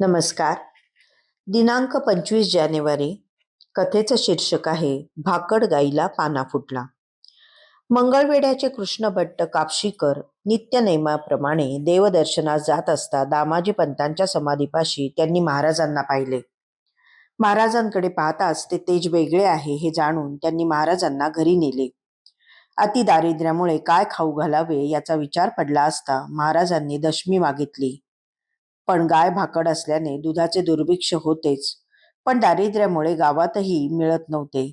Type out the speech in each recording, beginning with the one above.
नमस्कार. दिनांक पंचवीस जानेवारी कथेचं शीर्षक आहे भाकड गाईला पाना फुटला. मंगळवेड्याचे कृष्ण भट्ट कापशीकर नित्यनेमाप्रमाणे देवदर्शनास जात असता दामाजी पंतांच्या समाधीपाशी त्यांनी महाराजांना पाहिले. महाराजांकडे पाहताच ते तेज वेगळे आहे हे जाणून त्यांनी महाराजांना घरी नेले. अति दारिद्र्यामुळे काय खाऊ घालावे याचा विचार पडला असता महाराजांनी दशमी मागितली. पण गाय भाकड असल्याने दुधाचे दुर्भिक्ष होतेच. पण दारिद्र्यामुळे गावातही मिळत नव्हते.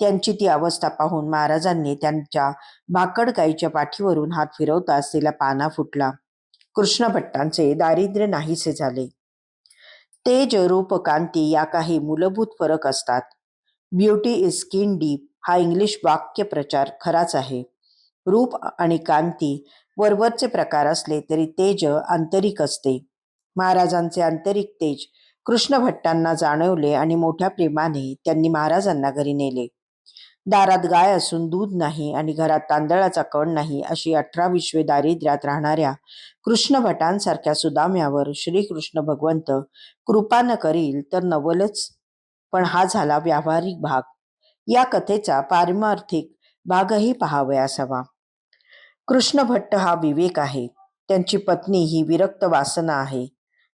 त्यांची ती अवस्था पाहून महाराजांनी त्यांच्या भाकड गाईच्या पाठीवरून हात फिरवताच तिला पाना फुटला. कृष्णभट्टांचे दारिद्र्य नाहीसे झाले. तेज रूप कांती या काही मूलभूत फरक असतात. ब्युटी इज स्किन डीप हा इंग्लिश वाक्य प्रचार खराच आहे. रूप आणि कांती वरवरचे प्रकार असले तरी तेज आंतरिक असते. महाराजांचे आंतरिक तेज कृष्ण भट्टांना जाणवले आणि मोठ्या प्रेमाने त्यांनी महाराजांना घरी नेले. दारात गाय असून दूध नाही आणि घरात तांदळाचा कण नाही अशी अठरा विश्वे दारिद्र्यात राहणाऱ्या कृष्ण भटांसारख्या सुदाम्यावर श्रीकृष्ण भगवंत कृपा न करील तर नवलच पण हा झाला व्यावहारिक भाग. या कथेचा पारमार्थिक भागही पहावया असावा कृष्ण भट्ट हा विवेक आहे. त्यांची पत्नी ही विरक्त वासना आहे.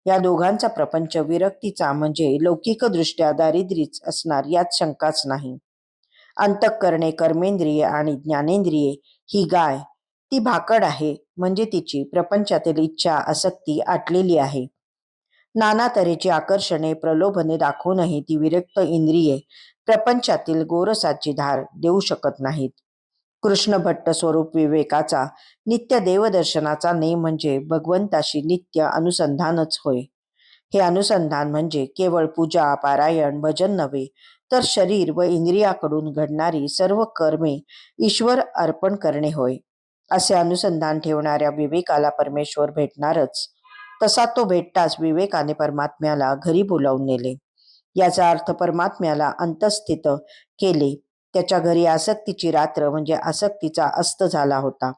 या दोघांचा प्रपंच विरक्तीचा म्हणजे लौकिकदृष्ट्या दारिद्र्यच असणार यात शंकाच नाही. अंतःकरणे कर्मेंद्रिये आणि ज्ञानेंद्रिये ही गाय ती भाकड आहे म्हणजे तिची प्रपंचातील इच्छा आसक्ती आटलेली आहे. नाना तऱ्हेची आकर्षणे प्रलोभने दाखवूनही ती विरक्त इंद्रिये प्रपंचातील गोरसाची धार देऊ शकत नाहीत. कृष्ण भट्ट स्वरूप विवेकाचा नित्य देवदर्शनाचा नेम म्हणजे भगवंताशी नित्य अनुसंधानच होय. हे अनुसंधान म्हणजे केवळ पूजा पारायण भजन नव्हे तर शरीर व इंद्रियाकडून घडणारी सर्व कर्मे ईश्वर अर्पण करणे होय. असे अनुसंधान ठेवणाऱ्या विवेकाला परमेश्वर भेटणारच. तसा तो भेटताच विवेकाने परमात्म्याला घरी बोलावून नेले. याचा अर्थ परमात्म्याला अंतस्थित केले. त्याच्या घरी आसक्तीची रात्र म्हणजे आसक्तीचा अस्त झाला होता.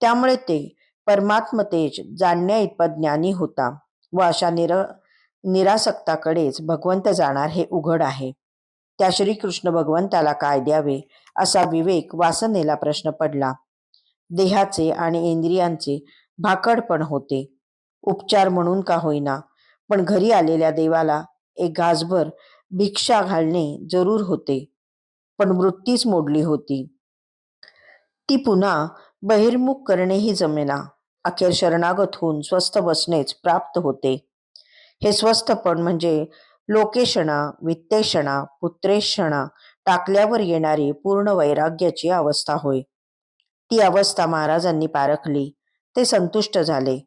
त्यामुळे ते परमात्मतेज जाणण्या इतपत ज्ञानी होता व अशा निर निरासक्ताकडेच भगवंत जाणार हे उघड आहे. त्या श्रीकृष्ण भगवंताला काय द्यावे असा विवेक वासनेला प्रश्न पडला. देहाचे आणि इंद्रियांचे भाकडपण होते. उपचार म्हणून का होईना पण घरी आलेल्या देवाला एक घासभर भिक्षा घालणे जरूर होते. पण वृत्तीच मोडली होती. ती पुन्हा बहिर्मुख करणेही जमेना. अखेर शरणागत होऊन स्वस्थ बसणेच प्राप्त होते. हे स्वस्थपण म्हणजे लोकेशणा वित्तेषणा पुत्रेषणा टाकल्यावर येणारी पूर्ण वैराग्याची अवस्था होय. ती अवस्था महाराजांनी पारखली. ते संतुष्ट झाले.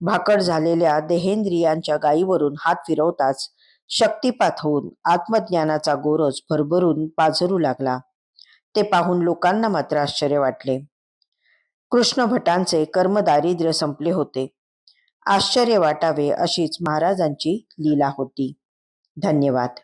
भाकड झालेल्या देहेंद्रियांच्या गायीवरून हात फिरवताच शक्तिपात होऊन आत्मज्ञानाचा गोरज भरभरून पाझरू लागला. ते पाहून लोकांना मात्र आश्चर्य वाटले. कृष्ण भटांचे कर्मदारिद्र्य संपले होते. आश्चर्य वाटावे अशीच महाराजांची लीला होती. धन्यवाद.